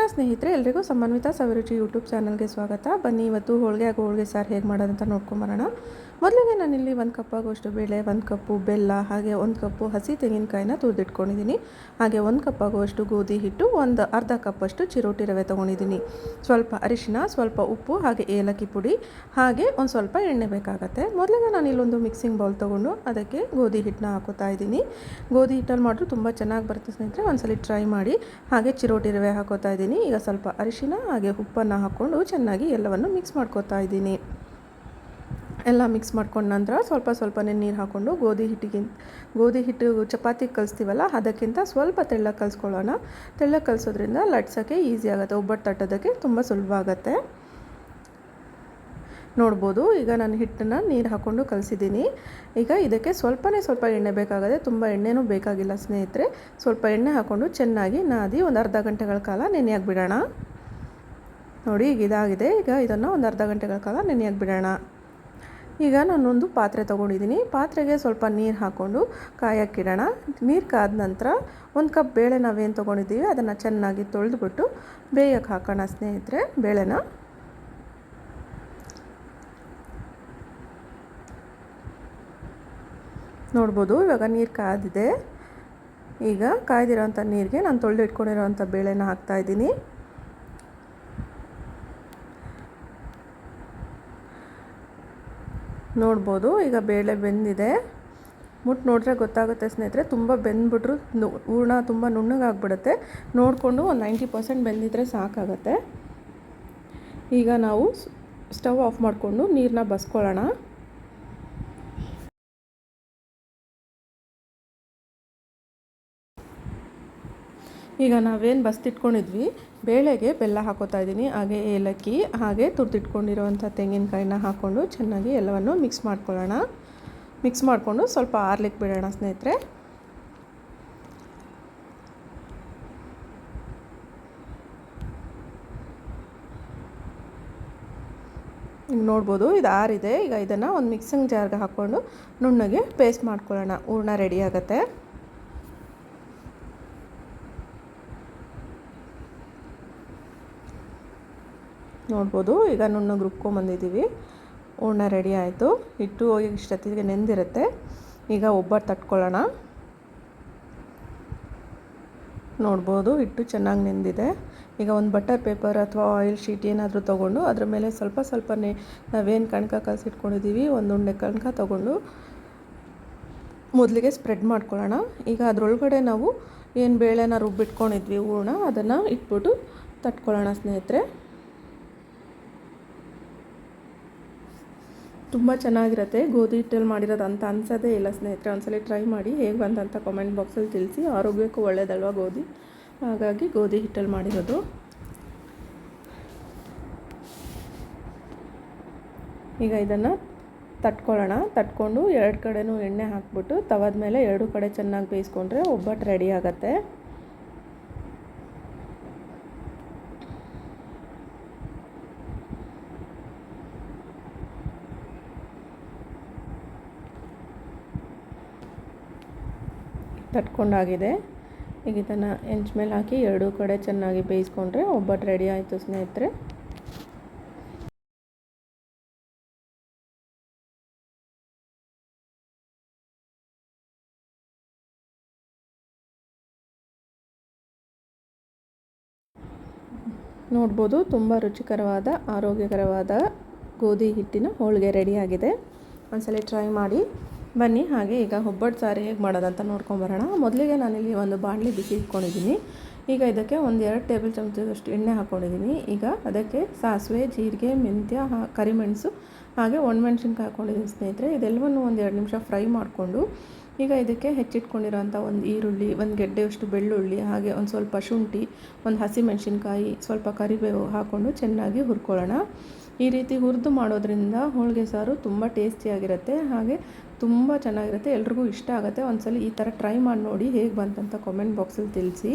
ನಮಸ್ಕಾರ ಸ್ನೇಹಿತರೆ, ಎಲ್ರಿಗೂ ಸಮನ್ವಿತ ಸವಿರುಚಿ ಯೂಟ್ಯೂಬ್ ಚಾನಲ್ಗೆ ಸ್ವಾಗತ. ಬನ್ನಿ, ಇವತ್ತು ಹೋಳಿಗೆ ಹಾಗೂ ಹೋಳಿಗೆ ಸಾರು ಹೇಗೆ ಮಾಡೋದಂತ ನೋಡ್ಕೊಂಬರೋಣ. ಮೊದಲಿಗೆ ನಾನಿಲ್ಲಿ ಒಂದು ಕಪ್ ಆಗುವಷ್ಟು ಬೇಳೆ, ಒಂದು ಕಪ್ಪು ಬೆಲ್ಲ, ಹಾಗೆ ಒಂದು ಕಪ್ಪು ಹಸಿ ತೆಂಗಿನಕಾಯಿನ ತುರಿದಿಟ್ಕೊಂಡಿದ್ದೀನಿ ಹಾಗೆ ಒಂದು ಕಪ್ ಆಗುವಷ್ಟು ಗೋಧಿ ಹಿಟ್ಟು, ಒಂದು ಅರ್ಧ ಕಪ್ಪಷ್ಟು ಚಿರೋಟಿ ರವೆ ತೊಗೊಂಡಿದ್ದೀನಿ ಸ್ವಲ್ಪ ಅರಿಶಿನ, ಸ್ವಲ್ಪ ಉಪ್ಪು, ಹಾಗೆ ಏಲಕ್ಕಿ ಪುಡಿ, ಹಾಗೆ ಒಂದು ಸ್ವಲ್ಪ ಎಣ್ಣೆ ಬೇಕಾಗತ್ತೆ. ಮೊದಲಿಗೆ ನಾನು ಇಲ್ಲೊಂದು ಮಿಕ್ಸಿಂಗ್ ಬೌಲ್ ತೊಗೊಂಡು ಅದಕ್ಕೆ ಗೋಧಿ ಹಿಟ್ಟನ್ನ ಹಾಕೋತಾ ಇದ್ದೀನಿ. ಗೋಧಿ ಹಿಟ್ಟಲ್ಲಿ ಮಾಡಿದ್ರು ತುಂಬ ಚೆನ್ನಾಗಿ ಬರುತ್ತೆ ಸ್ನೇಹಿತರೆ, ಒಂದ್ಸಲಿ ಟ್ರೈ ಮಾಡಿ. ಹಾಗೆ ಚಿರೋಟಿ ರವೆ ಹಾಕೋತಾ ಇದ್ದೀನಿ. ಈಗ ಸ್ವಲ್ಪ ಅರಿಶಿನ, ಹಾಗೆ ಉಪ್ಪನ್ನು ಹಾಕ್ಕೊಂಡು ಚೆನ್ನಾಗಿ ಎಲ್ಲವನ್ನು ಮಿಕ್ಸ್ ಮಾಡ್ಕೋತಾ ಇದ್ದೀನಿ. ಎಲ್ಲ ಮಿಕ್ಸ್ ಮಾಡ್ಕೊಂಡ ನಂತರ ಸ್ವಲ್ಪ ಸ್ವಲ್ಪನೇ ನೀರು ಹಾಕ್ಕೊಂಡು ಗೋಧಿ ಹಿಟ್ಟಿಗೆ ಗೋಧಿ ಹಿಟ್ಟು ಚಪಾತಿ ಕಲಿಸ್ತೀವಲ್ಲ ಅದಕ್ಕಿಂತ ಸ್ವಲ್ಪ ತೆಳ್ಳಗೆ ಕಲಿಸ್ಕೊಳ್ಳೋಣ. ತೆಳ್ಳಗೆ ಕಲಿಸೋದ್ರಿಂದ ಲಟ್ಸೋಕ್ಕೆ ಈಸಿ ಆಗುತ್ತೆ, ಒಬ್ಬಟ್ಟು ತಟ್ಟೋದಕ್ಕೆ ತುಂಬ ಸುಲಭ ಆಗುತ್ತೆ. ನೋಡ್ಬೋದು, ಈಗ ನಾನು ಹಿಟ್ಟನ್ನು ನೀರು ಹಾಕ್ಕೊಂಡು ಕಲಿಸಿದ್ದೀನಿ. ಈಗ ಇದಕ್ಕೆ ಸ್ವಲ್ಪನೇ ಸ್ವಲ್ಪ ಎಣ್ಣೆ ಬೇಕಾಗದೆ, ತುಂಬ ಎಣ್ಣೆನೂ ಬೇಕಾಗಿಲ್ಲ ಸ್ನೇಹಿತರೆ. ಸ್ವಲ್ಪ ಎಣ್ಣೆ ಹಾಕ್ಕೊಂಡು ಚೆನ್ನಾಗಿ ನಾದಿ ಒಂದು ಅರ್ಧ ಗಂಟೆಗಳ ಕಾಲ ನೆನೆಯಾಗಿ ಬಿಡೋಣ ನೋಡಿ, ಈಗ ಇದಾಗಿದೆ. ಈಗ ಇದನ್ನು ಒಂದು ಅರ್ಧ ಗಂಟೆಗಳ ಕಾಲ ನೆನೆಯಾಗಿ ಬಿಡೋಣ ಈಗ ನಾನೊಂದು ಪಾತ್ರೆ ತೊಗೊಂಡಿದ್ದೀನಿ. ಪಾತ್ರೆಗೆ ಸ್ವಲ್ಪ ನೀರು ಹಾಕ್ಕೊಂಡು ಕಾಯಕ್ಕಿಡೋಣ. ನೀರು ಕಾದ ನಂತರ ಒಂದು ಕಪ್ ಬೇಳೆ ನಾವೇನು ತೊಗೊಂಡಿದ್ದೀವಿ, ಅದನ್ನು ಚೆನ್ನಾಗಿ ತೊಳೆದುಬಿಟ್ಟು ಬೇಯಕ್ಕೆ ಹಾಕೋಣ ಸ್ನೇಹಿತರೆ, ಬೇಳೆನ. ನೋಡ್ಬೋದು, ಇವಾಗ ನೀರು ಕಾದಿದೆ. ಈಗ ಕಾಯ್ದಿರೋಂಥ ನೀರಿಗೆ ನಾನು ತೊಳೆದು ಇಟ್ಕೊಂಡಿರೋವಂಥ ಬೇಳೆನ ಹಾಕ್ತಾಯಿದ್ದೀನಿ ನೋಡ್ಬೋದು. ಈಗ ಬೇಳೆ ಬೆಂದಿದೆ. ಮುಟ್ಟು ನೋಡಿದ್ರೆ ಗೊತ್ತಾಗುತ್ತೆ ಸ್ನೇಹಿತರೆ, ತುಂಬ ಬೆಂದ್ಬಿಟ್ರು ಹೂರ್ಣ ತುಂಬ ನುಣ್ಣಗಾಗ್ಬಿಡುತ್ತೆ. ನೋಡಿಕೊಂಡು ಒಂದು ನೈಂಟಿ ಪರ್ಸೆಂಟ್ ಬೆಂದಿದ್ರೆ ಸಾಕಾಗತ್ತೆ. ಈಗ ನಾವು ಸ್ಟವ್ ಆಫ್ ಮಾಡಿಕೊಂಡು ನೀರನ್ನ ಬಸ್ಕೊಳ್ಳೋಣ. ಈಗ ನಾವೇನು ಬಸ್ತಿಟ್ಕೊಂಡಿದ್ವಿ? ಬೇಳೆಗೆ ಬೆಲ್ಲ ಹಾಕೋತಾ ಇದ್ದೀನಿ, ಹಾಗೆ ಏಲಕ್ಕಿ, ಹಾಗೆ ತುರಿದಿಟ್ಕೊಂಡಿರುವಂಥ ತೆಂಗಿನಕಾಯಿನ ಹಾಕ್ಕೊಂಡು ಚೆನ್ನಾಗಿ ಎಲ್ಲವನ್ನು ಮಿಕ್ಸ್ ಮಾಡ್ಕೊಳ್ಳೋಣ. ಮಿಕ್ಸ್ ಮಾಡಿಕೊಂಡು ಸ್ವಲ್ಪ ಆರ್ಲಿಕ್ಕೆ ಬಿಡೋಣ ಸ್ನೇಹಿತರೆ. ಈಗ ನೋಡ್ಬೋದು ಇದು ಆರಿದೆ, ಈಗ ಇದನ್ನು ಒಂದು ಮಿಕ್ಸಿಂಗ್ ಜಾರ್ಗೆ ಹಾಕ್ಕೊಂಡು ನುಣ್ಣಗೆ ಪೇಸ್ಟ್ ಮಾಡ್ಕೊಳ್ಳೋಣ. ಹೂರ್ಣ ರೆಡಿ ಆಗುತ್ತೆ. ನೋಡ್ಬೋದು. ಈಗ ನುಣ್ಣಗೆ ರುಬ್ಕೊಂಬಂದಿದ್ದೀವಿ ಹೂರ್ಣ ರೆಡಿ ಆಯಿತು. ಹಿಟ್ಟು ಹೋಗಿ ಇಷ್ಟೊತ್ತಿಗೆ ನೆಂದಿರುತ್ತೆ. ಈಗ ಒಬ್ಬರು ತಟ್ಕೊಳ್ಳೋಣ. ನೋಡ್ಬೋದು, ಹಿಟ್ಟು ಚೆನ್ನಾಗಿ ನೆಂದಿದೆ. ಈಗ ಒಂದು ಬಟರ್ ಪೇಪರ್ ಅಥವಾ ಆಯಿಲ್ ಶೀಟ್ ಏನಾದರೂ ತೊಗೊಂಡು ಅದ್ರ ಮೇಲೆ ಸ್ವಲ್ಪ ಸ್ವಲ್ಪನೇ ನಾವೇನು ಕಣಕ ಕಲಸಿಟ್ಕೊಂಡಿದ್ದೀವಿ ಒಂದು ಉಂಡೆ ಕಣಕ ತೊಗೊಂಡು ಮೊದಲಿಗೆ ಸ್ಪ್ರೆಡ್ ಮಾಡ್ಕೊಳ್ಳೋಣ. ಈಗ ಅದರೊಳಗಡೆ ನಾವು ಏನು ಬೇಳೆನ ರುಬ್ಬಿಟ್ಕೊಂಡಿದ್ವಿ ಹೂರ್ಣ, ಅದನ್ನು ಇಟ್ಬಿಟ್ಟು ತಟ್ಕೊಳ್ಳೋಣ ಸ್ನೇಹಿತರೆ. ತುಂಬ ಚೆನ್ನಾಗಿರುತ್ತೆ. ಗೋಧಿ ಹಿಟ್ಟಲ್ಲಿ ಮಾಡಿರೋದು ಅಂತ ಅನ್ಸೋದೇ ಇಲ್ಲ ಸ್ನೇಹಿತರೆ. ಒಂದ್ಸಲ ಟ್ರೈ ಮಾಡಿ ಹೇಗೆ ಬಂದಂತ ಕಾಮೆಂಟ್ ಬಾಕ್ಸಲ್ಲಿ ತಿಳಿಸಿ. ಆರೋಗ್ಯಕ್ಕೂ ಒಳ್ಳೇದಲ್ವ ಗೋಧಿ? ಹಾಗಾಗಿ ಗೋಧಿ ಹಿಟ್ಟಲ್ಲಿ ಮಾಡಿರೋದು. ಈಗ ಇದನ್ನು ತಟ್ಕೊಳ್ಳೋಣ. ತಟ್ಕೊಂಡು ಎರಡು ಕಡೆನೂ ಎಣ್ಣೆ ಹಾಕ್ಬಿಟ್ಟು ತವದ ಮೇಲೆ ಎರಡು ಕಡೆ ಚೆನ್ನಾಗಿ ಬೇಯಿಸ್ಕೊಂಡ್ರೆ ಒಬ್ಬಟ್ಟು ರೆಡಿ ಆಗುತ್ತೆ. ತಟ್ಕೊಂಡಾಗಿದೆ. ಈಗ ಇದನ್ನು ಹೆಂಚ್ ಮೇಲೆ ಹಾಕಿ ಎರಡೂ ಕಡೆ ಚೆನ್ನಾಗಿ ಬೇಯಿಸ್ಕೊಂಡ್ರೆ ಒಬ್ಬಟ್ಟು ರೆಡಿ ಆಯಿತು ಸ್ನೇಹಿತರೆ. ನೋಡ್ಬೋದು ತುಂಬ ರುಚಿಕರವಾದ, ಆರೋಗ್ಯಕರವಾದ ಗೋಧಿ ಹಿಟ್ಟಿನ ಹೋಳಿಗೆ ರೆಡಿಯಾಗಿದೆ ಒಂದ್ಸಲ ಟ್ರೈ ಮಾಡಿ. ಬನ್ನಿ, ಹಾಗೆ ಈಗ ಒಬ್ಬಟ್ಟು ಸಾರು ಹೇಗೆ ಮಾಡೋದಂತ ನೋಡ್ಕೊಂಬರೋಣ ಮೊದಲಿಗೆ ನಾನಿಲ್ಲಿ ಒಂದು ಬಾಣಲಿ ಬಿಸಿ ಇಟ್ಕೊಂಡಿದ್ದೀನಿ. ಈಗ ಇದಕ್ಕೆ ಒಂದು ಎರಡು ಟೇಬಲ್ ಚಮಚದಷ್ಟು ಎಣ್ಣೆ ಹಾಕ್ಕೊಂಡಿದ್ದೀನಿ ಈಗ ಅದಕ್ಕೆ ಸಾಸಿವೆ, ಜೀರಿಗೆ, ಮೆಂತ್ಯ ಕರಿಮೆಣಸು, ಹಾಗೆ ಒಣಮೆಣ್ಸಿನ್ಕಾಯಿ ಹಾಕ್ಕೊಂಡಿದ್ದೀನಿ ಸ್ನೇಹಿತರೆ. ಇದೆಲ್ಲವನ್ನು ಒಂದು ಎರಡು ನಿಮಿಷ ಫ್ರೈ ಮಾಡಿಕೊಂಡು, ಈಗ ಇದಕ್ಕೆ ಹೆಚ್ಚಿಟ್ಕೊಂಡಿರೋಂಥ ಒಂದು ಈರುಳ್ಳಿ, ಒಂದು ಗೆಡ್ಡೆಯಷ್ಟು ಬೆಳ್ಳುಳ್ಳಿ, ಹಾಗೆ ಒಂದು ಸ್ವಲ್ಪ ಶುಂಠಿ, ಒಂದು ಹಸಿ ಮೆಣಸಿನ್ಕಾಯಿ ಸ್ವಲ್ಪ ಕರಿಬೇವು ಹಾಕ್ಕೊಂಡು ಚೆನ್ನಾಗಿ ಹುರ್ಕೊಳ್ಳೋಣ. ಈ ರೀತಿ ಹುರಿದು ಮಾಡೋದ್ರಿಂದ ಹೋಳಿಗೆ ಸಾರು ತುಂಬ ಟೇಸ್ಟಿಯಾಗಿರುತ್ತೆ ಹಾಗೆ ತುಂಬ ಚೆನ್ನಾಗಿರುತ್ತೆ, ಎಲ್ರಿಗೂ ಇಷ್ಟ ಆಗುತ್ತೆ. ಒಂದ್ಸಲ ಈ ಥರ ಟ್ರೈ ಮಾಡಿ ನೋಡಿ ಹೇಗೆ ಬಂತಂತ ಕಾಮೆಂಟ್ ಬಾಕ್ಸಲ್ಲಿ ತಿಳಿಸಿ.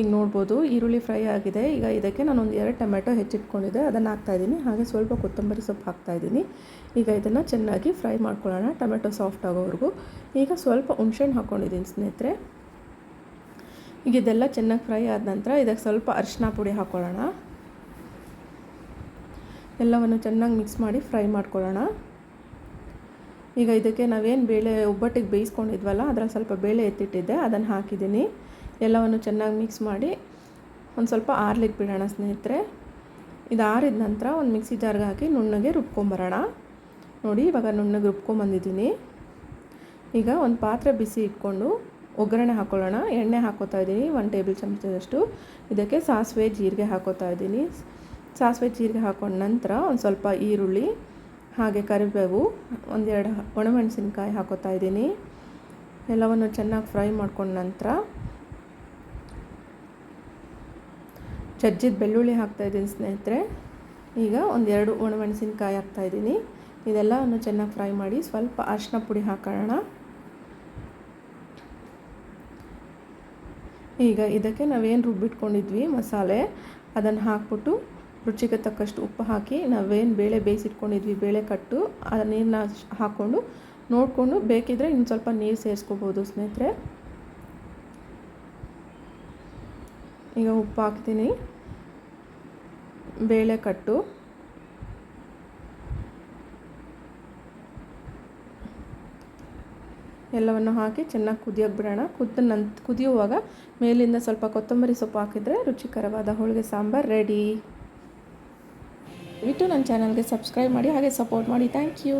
ಈಗ ನೋಡ್ಬೋದು, ಈರುಳ್ಳಿ ಫ್ರೈ ಆಗಿದೆ. ಈಗ ಇದಕ್ಕೆ ನಾನು ಒಂದು ಎರಡು ಟೊಮೆಟೊ ಹೆಚ್ಚಿಟ್ಕೊಂಡಿದ್ದೆ, ಅದನ್ನು ಹಾಕ್ತಾಯಿದ್ದೀನಿ ಹಾಗೆ ಸ್ವಲ್ಪ ಕೊತ್ತಂಬರಿ ಸೊಪ್ಪು ಹಾಕ್ತಾಯಿದ್ದೀನಿ ಈಗ ಇದನ್ನು ಚೆನ್ನಾಗಿ ಫ್ರೈ ಮಾಡ್ಕೊಳ್ಳೋಣ, ಟೊಮೆಟೊ ಸಾಫ್ಟ್ ಆಗೋವರೆಗೂ. ಈಗ ಸ್ವಲ್ಪ ಹುಣ್ಸೆಹಣ್ಣು ಹಾಕ್ಕೊಂಡಿದ್ದೀನಿ ಸ್ನೇಹಿತರೆ. ಈಗ ಇದೆಲ್ಲ ಚೆನ್ನಾಗಿ ಫ್ರೈ ಆದ ನಂತರ ಇದಕ್ಕೆ ಸ್ವಲ್ಪ ಅರಿಶಿನ ಪುಡಿ ಹಾಕ್ಕೊಳ್ಳೋಣ ಎಲ್ಲವನ್ನು ಚೆನ್ನಾಗಿ ಮಿಕ್ಸ್ ಮಾಡಿ ಫ್ರೈ ಮಾಡ್ಕೊಳ್ಳೋಣ. ಈಗ ಇದಕ್ಕೆ ನಾವೇನು ಬೇಳೆ ಒಬ್ಬಟ್ಟಿಗೆ ಬೇಯಿಸ್ಕೊಂಡಿದ್ವಲ್ಲ, ಅದರಲ್ಲಿ ಸ್ವಲ್ಪ ಬೇಳೆ ಎತ್ತಿಟ್ಟಿದ್ದೆ, ಅದನ್ನು ಹಾಕಿದ್ದೀನಿ. ಎಲ್ಲವನ್ನು ಚೆನ್ನಾಗಿ ಮಿಕ್ಸ್ ಮಾಡಿ ಒಂದು ಸ್ವಲ್ಪ ಆರ್ಲಿಕ್ಕೆ ಬಿಡೋಣ ಸ್ನೇಹಿತರೆ. ಇದು ಆರಿದ ನಂತರ ಒಂದು ಮಿಕ್ಸಿ ಜಾರ್ಗೆ ಹಾಕಿ ನುಣ್ಣಗೆ ರುಬ್ಕೊಂಬರೋಣ. ನೋಡಿ, ಇವಾಗ ನುಣ್ಣಗೆ ರುಬ್ಕೊಂಬಂದಿದ್ದೀನಿ. ಈಗ ಒಂದು ಪಾತ್ರೆ ಬಿಸಿ ಇಟ್ಕೊಂಡು ಒಗ್ಗರಣೆ ಹಾಕ್ಕೊಳ್ಳೋಣ ಎಣ್ಣೆ ಹಾಕೋತಾ ಇದ್ದೀನಿ, ಒಂದು ಟೇಬಲ್ ಚಮಚದಷ್ಟು. ಇದಕ್ಕೆ ಸಾಸಿವೆ, ಜೀರಿಗೆ ಹಾಕೋತಾ ಇದ್ದೀನಿ. ಸಾಸಿವೆ, ಜೀರಿಗೆ ಹಾಕೊಂಡ ನಂತರ ಒಂದು ಸ್ವಲ್ಪ ಈರುಳ್ಳಿ ಹಾಗೆ ಕರಿಬೇವು, ಒಂದೆರಡು ಒಣಮೆಣಸಿನ್ಕಾಯಿ ಹಾಕೋತಾ ಇದ್ದೀನಿ. ಎಲ್ಲವನ್ನು ಚೆನ್ನಾಗಿ ಫ್ರೈ ಮಾಡ್ಕೊಂಡ ನಂತರ ಜಜ್ಜಿದ ಬೆಳ್ಳುಳ್ಳಿ ಹಾಕ್ತಾಯಿದ್ದೀನಿ ಸ್ನೇಹಿತರೆ. ಈಗ ಒಂದೆರಡು ಒಣಮೆಣಸಿನ್ಕಾಯಿ ಹಾಕ್ತಾಯಿದ್ದೀನಿ ಇದೆಲ್ಲವನ್ನು ಚೆನ್ನಾಗಿ ಫ್ರೈ ಮಾಡಿ ಸ್ವಲ್ಪ ಅರಿಶಿನ ಪುಡಿ ಹಾಕೋಣ. ಈಗ ಇದಕ್ಕೆ ನಾವೇನು ರುಬ್ಬಿಟ್ಕೊಂಡಿದ್ವಿ ಮಸಾಲೆ, ಅದನ್ನು ಹಾಕ್ಬಿಟ್ಟು ರುಚಿಗೆ ತಕ್ಕಷ್ಟು ಉಪ್ಪು ಹಾಕಿ ನಾವೇನು ಬೇಳೆ ಬೇಯಿಸಿಟ್ಕೊಂಡಿದ್ವಿ, ಬೇಳೆ ಕಟ್ಟು, ಆ ನೀರನ್ನ ಹಾಕ್ಕೊಂಡು ನೋಡಿಕೊಂಡು ಬೇಕಿದ್ರೆ ಇನ್ನು ಸ್ವಲ್ಪ ನೀರು ಸೇರಿಸ್ಕೋಬೋದು ಸ್ನೇಹಿತರೆ. ಈಗ ಉಪ್ಪು ಹಾಕ್ತೀನಿ. ಬೇಳೆ ಕಟ್ಟು. ಎಲ್ಲವನ್ನು ಹಾಕಿ ಚೆನ್ನಾಗಿ ಕುದಿಯೋಕೆ ಬಿಡೋಣ. ಕುದ್ದ ನಂತ, ಕುದಿಯುವಾಗ ಮೇಲಿಂದ ಸ್ವಲ್ಪ ಕೊತ್ತಂಬರಿ ಸೊಪ್ಪು ಹಾಕಿದರೆ ರುಚಿಕರವಾದ ಹೋಳಿಗೆ ಸಾಂಬಾರು ರೆಡಿ. ದಯವಿಟ್ಟು ನನ್ನ ಚಾನಲ್ಗೆ ಸಬ್ಸ್ಕ್ರೈಬ್ ಮಾಡಿ ಹಾಗೆ ಸಪೋರ್ಟ್ ಮಾಡಿ. Thank you.